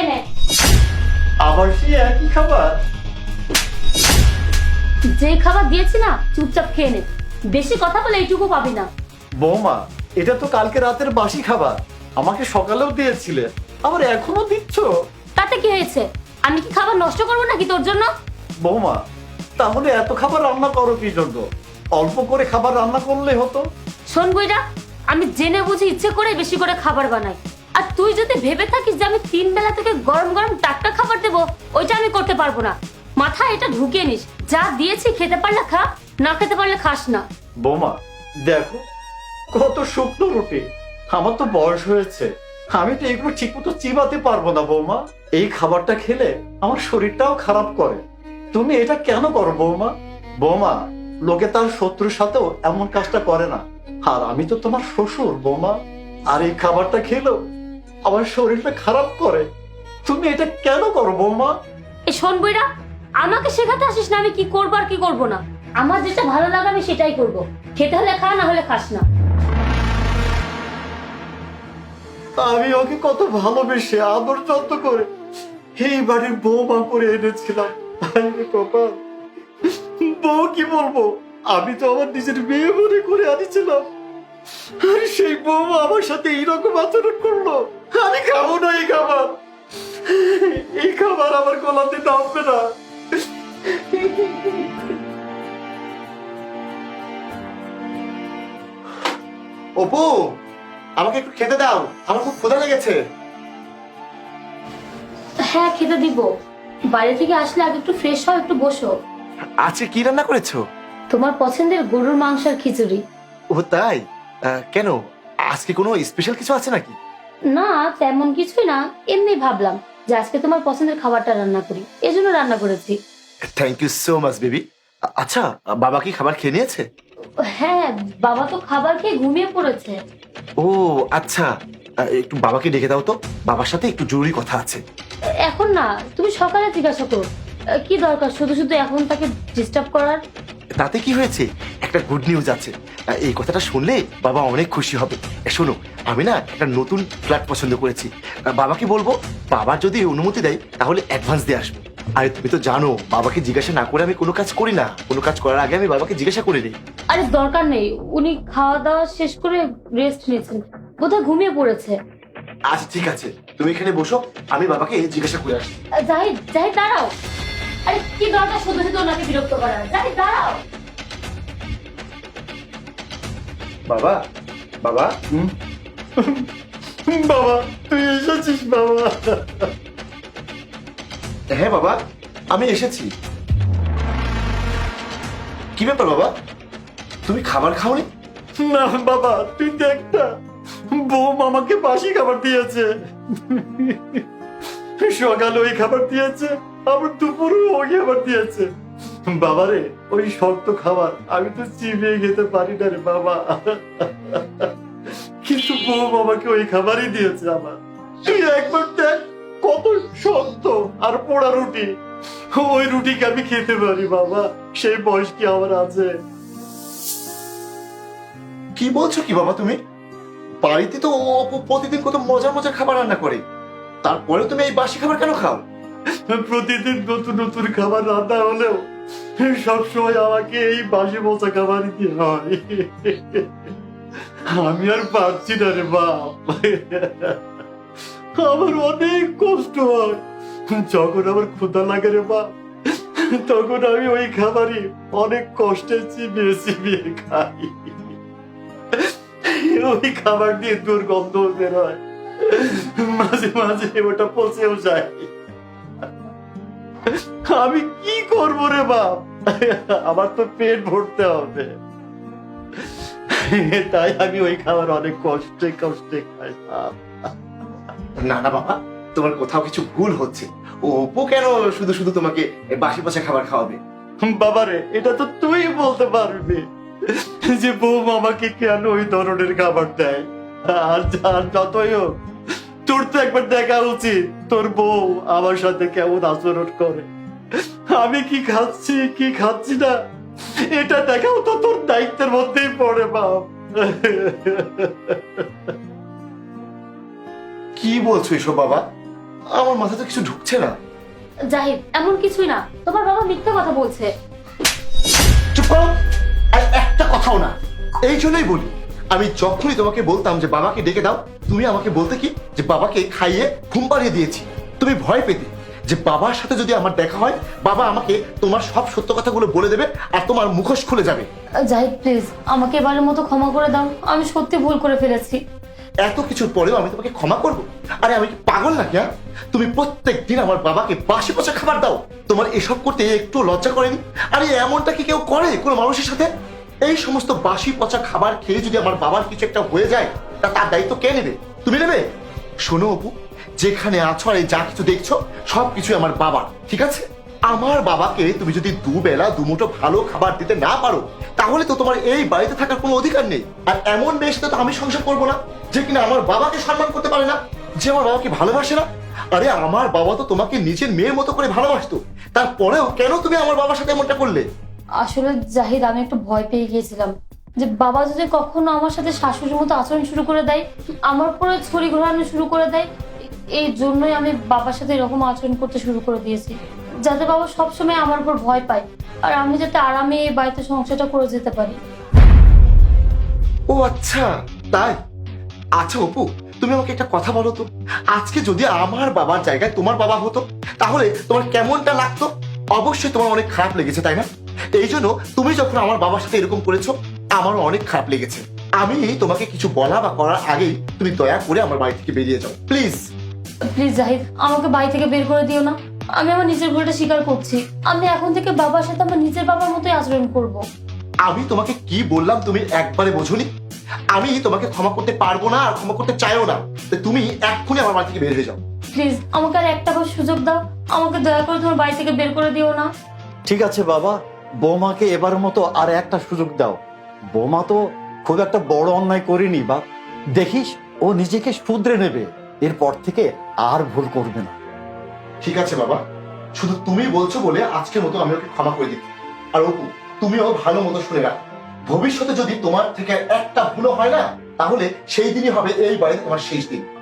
খেয়ে নে আবার সেই একই খাবার? যে খাবার দিয়েছি না চুপচাপ খেয়ে নে। বেশি কথা বলে এইটুকু পাবি না। বৌমা এটা তো কালকে রাতের বাসি খাবার। আমাকে সকালেও দিয়েছিলে আবার এখনও দিচ্ছ? তাতে কি হয়েছে? আমি কি খাবার নষ্ট করব নাকি তোর জন্য? বৌমা তাহলে এত খাবার রান্না করো কি জন্য? অল্প করে খাবার রান্না করলে হতো। শোন আমি জেনে বুঝে ইচ্ছে করে বেশি করে খাবার বানাই। আর তুই যদি ভেবে থাকিস যে আমি তিন বেলা থেকে গরম গরম টাটকা খাবার দেবো, ওইটা আমি করতে পারব না। মাথায় এটা ঢুকিয়ে নিস। যা দিয়েছি, খেতে পারলে খা, না খেতে পারলে খাস না। বৌমা, দেখো, কত শুকনো রুটি। আমার তো বয়স হয়েছে। আমি তো এগুলো ঠিক মতো চিবাতে পারব না, বৌমা। এই খাবারটা খেলে আমার শরীরটাও খারাপ করে। তুমি এটা কেন করো, বৌমা? বৌমা, লোকে তার শত্রুর সাথেও এমন কাজটা করে না। আর আমি তো তোমার শ্বশুর, বৌমা। আর এই খাবারটা খেলেও আমার শরীরটা খারাপ করে। তুমি এটা কেন করো বৌমা? এই শোন বইরা আমাকে শেখাতে আসিস না আমি কি করব আর কি করব না। আমার যেটা ভালো লাগে আমি সেটাই করব। খেতে হলে খা না হলে খাস না। আমি ওকে কত ভালোবেসে আদর যত্ন করে এই বাড়ির বৌমা করে এনেছিলাম। বউ কি বলব? আমি তো আমার নিজের মেয়ে মনে করে আনিছিলাম। আর সেই বৌমা আমার সাথে এইরকম আচরণ করল। আমি খাব না এই খাবার। এই খাবার আমার গলাতে নামবে না। অপু আমাকে একটু খেতে দাও। আমার খুব ক্ষুধা লেগেছে। হ্যাঁ খেতে দিব। বাইরে থেকে আসলে আগে একটু ফ্রেশ হও একটু বসো। আজকে কি রান্না করেছ? তোমার পছন্দের গরুর মাংসের খিচুড়ি। ও তাই? কেন? আজকে কোনো স্পেশাল কিছু আছে নাকি? না তেমন কিছুই না। এমনি ভাবলাম যে আজকে তোমার পছন্দের খাবারটা রান্না করি। এজন্য রান্না করেছি। Thank you so much baby আচ্ছা বাবা কি খাবার খেয়ে নিয়েছে? হ্যাঁ বাবা তো খাবার খেয়ে ঘুমিয়ে পড়েছে। ও আচ্ছা। একটু বাবাকে ডেকে দাও তো। বাবার সাথে একটু জরুরি কথা আছে। এখন না তুমি সকালে জিজ্ঞাসা করো। কি দরকার? শুধু শুধু এখন তাকে ডিস্টার্ব করার? তাতে কি হয়েছে? একটা গুড নিউজ আছে। এই কথাটা শুনলে বাবা অনেক খুশি হবে। শোনো আমি না একটা নতুন ফ্ল্যাট পছন্দ করেছি। বাবাকে বলব বাবা যদি অনুমতি দেয় তাহলে অ্যাডভান্স দিয়ে আসব। আরে তুমি তো জানো বাবাকে জিজ্ঞাসা না করে আমি কোনো কাজ করি না। কোনো কাজ করার আগে আমি বাবাকে জিজ্ঞাসা করে নিই। আরে দরকার নেই। উনি খাওয়া দাওয়া শেষ করে রেস্ট নিয়েছেন। বোধহয় ঘুমিয়ে পড়েছে। আচ্ছা ঠিক আছে। তুমি এখানে বসো আমি বাবাকে জিজ্ঞাসা করে আসি। জাহিদ জাহিদ দাঁড়াও। আরে কি দরকার? শুধু শুধু ওনাকে বিরক্ত করার। জাহিদ দাঁড়াও। বাবা বাবা। হুম? বাবা তুই এসেছিস বাবা। হ্যাঁ বাবা আমি এসেছি। কি ব্যাপার বাবা? তুমি খাবার খাওনি? না বাবা তুই দেখ না। বউ আমাকে বাসি খাবার দিয়েছে। সকালে ওই খাবার দিয়েছে। আবার দুপুরে ওই খাবার দিয়েছে। বাবারে, ওই শক্ত খাবার, আমি তো চিবিয়ে খেতে পারি না রে বাবা। কিন্তু বউ বাবাকে ওই খাবারই দিয়েছে আমার। তুই একবার দেখ, কত শক্ত আর পোড়া রুটি। ওই রুটিকে আমি খেতে পারি বাবা, সেই বয়স কি আমার আছে। কি বলছো কি বাবা তুমি? বাড়িতে তো প্রতিদিন কত মজার মজার খাবার রান্না করে। তারপরে তুমি এই বাসি খাবার কেন খাও? প্রতিদিন নতুন নতুন খাবার রান্না হলেও সবসময় আমাকে এই বাসি মশা খাবার দিয়ে হয়। আমি আর পারছি না রে বাপ। আমার অনেক কষ্ট হয়। যখন আমার ক্ষুধা লাগে রে বাপ, তখন আমি ওই খাবারই অনেক কষ্টে চিবিয়ে চিবিয়ে খাই। ওই খাবার দিয়ে দুর্গন্ধ বের হয়। মাঝে মাঝে ওটা পচেও যায়। আমি কি করব রে বাপ? আমার তো পেট ভরতে হবে। তাই আমি ওই খাবার অনেক কষ্টে কষ্টে খাই। না না বাবা তোমার কোথাও কিছু ভুল হচ্ছে। ও অপু কেন শুধু শুধু তোমাকে বাসি বাসা খাবার খাওয়াবে? বাবারে এটা তো তুই বলতে পারবি যে বউ আমাকে কেন ওই ধরনের খাবার দেয়? আর আর যতই হোক তোর তো একবার দেখা উচিত। তোর বউ আমার সাথে কেমন আচরণ করে। আমি কি খাচ্ছি কি খাচ্ছি না? এটা দেখাও তো তোর দায়িত্বের মধ্যেই পড়ে বাপ। কি বলছো এসব বাবা? আমার মাথাতে কিছু ঢুকছে না। জাহিদ এমন কিছুই না। তোমার বাবা মিথ্যা কথা বলছে। চুপ করো। আর একটা কথাও না। এই জন্যই বলি আমি যখনই তোমাকে বলতাম যে বাবাকে ডেকে দাও তুমি আমাকে বলতে কি? যে বাবাকে খাইয়ে ঘুম পাড়িয়ে দিয়েছি। তুমি ভয় পেতে। যে বাবার সাথে যদি আমার দেখা হয় বাবা আমাকে তোমার সব সত্য কথাগুলো বলে দেবে আর তোমার মুখোশ খুলে যাবে। জাহিদ প্লিজ আমাকে এবারের মতো ক্ষমা করে দাও। আমি সত্যি ভুল করে ফেলেছি। এত কিছুর পরেও আমি তোমাকে ক্ষমা করব? আরে আমি কি পাগল নাকি হ্যাঁ? তুমি প্রত্যেক দিন আমার বাবাকে বাসি পচা খাবার দাও। তোমার এসব করতে একটু লজ্জা করেনি? আরে এমনটা কি কেউ করে কোনো মানুষের সাথে? এই সমস্ত বাসি পচা খাবার খেয়ে যদি আমার বাবার কিছু একটা হয়ে যায়, তা তার দায়িত্ব কে নেবে? তুমি নেবে? শোনো অপু, যেখানে আছো আর এই যা কিছু দেখছ, সব কিছুই আমার বাবার, ঠিক আছে? আমার বাবাকে তুমি যদি দুবেলা, দুমুঠো ভালো খাবার দিতে না পারো, তাহলে তো তোমার এই বাড়িতে থাকার কোনো অধিকার নেই। আর এমন মেয়ের সাথে তো আমি সংসার করব না, যে কিনা আমার বাবাকে সম্মান করতে পারে না, যে আমার বাবাকে ভালোবাসে না। আরে আমার বাবা তো তোমাকে নিজের মেয়ের মতো করে ভালোবাসতো। তারপরেও কেন তুমি আমার বাবার সাথে এমনটা করলে? আসলে জাহিদ, আমি একটু ভয় পেয়ে গিয়েছিলাম যে বাবা যদি কখনো আমার সাথে শাশুড়ির মতো আচরণ শুরু করে দেয়, আমার পরে ছড়ি ঘোরানো শুরু করে দেয়, এই জন্যই আমি বাবার সাথে এরকম আচরণ করতে শুরু করে দিয়েছি, যাতে বাবা সবসময় আমার উপর ভয় পায় আর আমি যাতে আরামে এই বাড়িতে সংসারটা করে যেতে পারি। ও আচ্ছা তাই? আচ্ছা অপু, তুমি আমাকে একটা কথা বলো তো। আজকে যদি আমার বাবার জায়গায় তোমার বাবা হতো, তাহলে তোমার কেমনটা লাগতো? অবশ্যই তোমার অনেক খারাপ লেগেছে, তাই না? এই জন্য তুমি যখন আমার বাবার সাথে এরকম করেছ আমারও অনেক খারাপ লেগেছে। আমি তোমাকে কিছু বলা বা করার আগেই তুমি দয়া করে আমার বাড়ি থেকে বেরিয়ে যাও। প্লিজ। প্লিজ জাহিদ আমাকে বাড়ি থেকে বের করে দিও না। আমি আমার নিজের ভুলটা স্বীকার করছি। আমি এখন থেকে বাবার সাথে আমার নিজের বাবার মতোই আচরণ করব। আমি তোমাকে কি বললাম তুমি একবারে বোঝনি? আমি তোমাকে ক্ষমা করতে পারব না আর ক্ষমা করতে চাইও না। তুমি এক্ষুনি আমার বাড়ি থেকে বের হয়ে যাও। প্লিজ আমাকে আর একটা বার সুযোগ দাও। আমাকে দয়া করে তোমার বাড়ি থেকে বের করে দিও না। ঠিক আছে বাবা। বৌমাকে এবার মতো আর একটা সুযোগ দাও। বৌমা তো খুব একটা বড় অন্যায় করেনি, বা দেখিস, ও নিজেকে শুধরে নেবে। এরপর থেকে আর ভুল করবে না। ঠিক আছে বাবা। শুধু তুমি বলছো বলে আজকের মতো আমি ওকে ক্ষমা করে দিচ্ছি। আর অপু, তুমিও ভালো মতো শুনে রাখো। ভবিষ্যতে যদি তোমার থেকে একটা ভুলও হয় না, তাহলে সেই দিনই হবে এই বাড়িতে তোমার শেষ দিন।